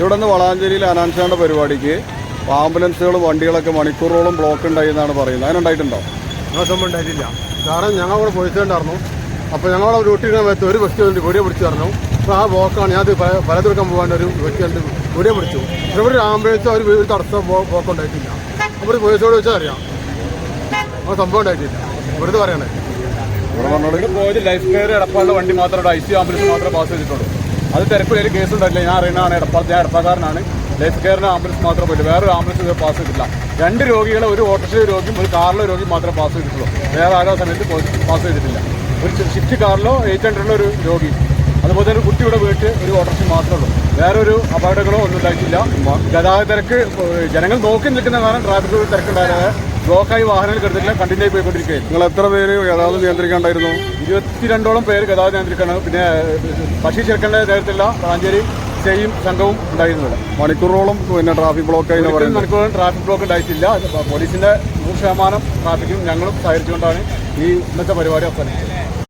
ഇവിടെ നിന്ന് വളാഞ്ചേരിയിൽ അനാൻഷാന്റെ പരിപാടിക്ക് ആംബുലൻസുകൾ വണ്ടികളൊക്കെ മണിക്കൂറോളം ബ്ലോക്ക് ഉണ്ടായി എന്നാണ് പറയുന്നത്. അതിനുണ്ടായിട്ടുണ്ടോ? സംഭവം ഉണ്ടായിട്ടില്ല. കാരണം ഞങ്ങൾ അവിടെ പോയിട്ടുണ്ടായിരുന്നു അപ്പോൾ ഞങ്ങൾ ഡ്യൂട്ടി സമയത്ത് ഒരു വ്യക്തി വന്നിട്ട് കൊടിയെ പിടിച്ചു പറഞ്ഞു അപ്പോൾ ആ ബ്ലോക്കാണ് ഞാൻ പല പലതെടുക്കാൻ പോകാൻ ഒരു വ്യക്തി കണ്ട് കൊടിയെ പിടിച്ചു. പക്ഷേ ഒരു ആംബുലൻസ് അവർ ഒരു തടസ്സം ബ്ലോക്ക് ഉണ്ടായിട്ടില്ല. അപ്പോൾ പോലീസോട് വെച്ചാൽ അറിയാം. ആ സംഭവം ഉണ്ടായിട്ടില്ല. വെറുതെ പറയണേ. ലൈഫ് കെയർ എടപ്പാളിന്റെ വണ്ടി മാത്രമേ ഐ സി ആംബുലൻസ് മാത്രമേ പാസ് ചെയ്തിട്ടുള്ളൂ. അത് തിരക്കിലൊരു കേസ് ഉണ്ടായില്ല ഞാൻ അറിയുന്നതാണ് എടപ്പാൾ ഞാൻ എടപ്പാക്കാരനാണ് ലൈഫ് കെയറിന്റെ ആംബുലൻസ് മാത്രമേ പോയില്ല. വേറൊരു ആംബുലൻസ് പാസ് ചെയ്തില്ല രണ്ട് രോഗികളെ ഒരു ഓട്ടോറിക്ഷ രോഗിയും ഒരു കാറിലെ രോഗിയും മാത്രമേ പാസ് ചെയ്തിട്ടുള്ളൂ. വേറെ ആരോ സമയത്ത് പാസ് ചെയ്തിട്ടില്ല. ഒരു സ്വിഫ്റ്റ് കാറിലോ എയ്റ്റ് ഹൺഡ്രഡിലോ ഒരു രോഗി. അതുപോലെ തന്നെ കുട്ടിയുടെ വീട്ടിൽ ഒരു ഓട്ടോറിക്ഷ മാത്രമേ ഉള്ളൂ. വേറൊരു അപകടങ്ങളോ ഒന്നും ഉണ്ടായിട്ടില്ല. ഗതാഗത തിരക്ക് ജനങ്ങൾ നോക്കി നിൽക്കുന്ന കാരണം ട്രാഫിക് തിരക്കുണ്ടായത്. ബ്ലോക്കായി വാഹനങ്ങൾ കിടന്നില്ല കണ്ടിന്യൂ ആയി പോയിക്കൊണ്ടിരിക്കുകയായിരുന്നു. നിങ്ങൾ എത്ര പേര് ഗതാഗതം നിയന്ത്രിക്കാണ്ടായിരുന്നു? ഇരുപത്തിരണ്ടോളം പേര് ഗതാഗത നിയന്ത്രിക്കാണ്. പിന്നെ പക്ഷി ചെറുക്കന്റെ നേതൃത്വത്തിലുള്ള റാഞ്ചേരി സെയും സംഘവും ഉണ്ടായിരുന്നില്ല. മണിക്കൂറോളം പിന്നെ ട്രാഫിക് ബ്ലോക്ക് എന്ന് പറയുന്നത്. മണിക്കൂറും ട്രാഫിക് ബ്ലോക്ക് ഉണ്ടായിട്ടില്ല. പോലീസിന്റെ നൂറ് ശതമാനം ട്രാഫിക്കും ഞങ്ങളും സഹകരിച്ചുകൊണ്ടാണ് ഈ ഇന്നത്തെ പരിപാടി അവസാനിച്ചത്